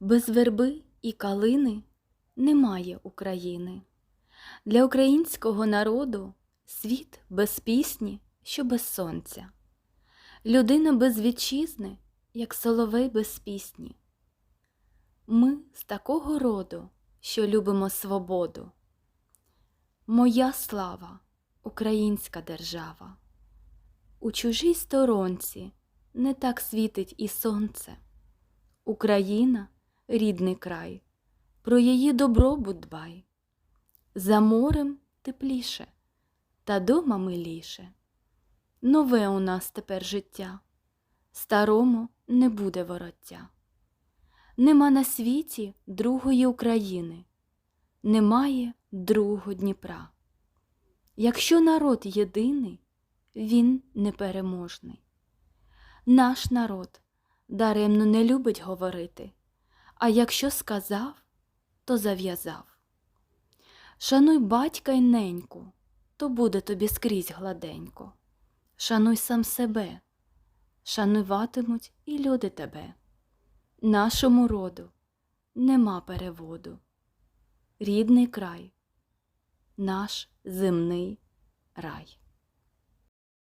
Без верби і калини немає України. Для українського народу світ без пісні, що без сонця. Людина без вітчизни, як соловей без пісні. Ми з такого роду, що любимо свободу. Моя слава, українська держава. У чужій сторонці не так світить і сонце. Україна рідний край, про її добробут дбай. За морем тепліше, та дома миліше. Нове у нас тепер життя, старому не буде вороття. Нема на світі другої України, немає другого Дніпра. Якщо народ єдиний, він непереможний. Наш народ даремно не любить говорити, а якщо сказав, то зав'язав. Шануй батька й неньку, то буде тобі скрізь гладенько. Шануй сам себе, шануватимуть і люди тебе. Нашому роду нема переводу. Рідний край, наш земний рай.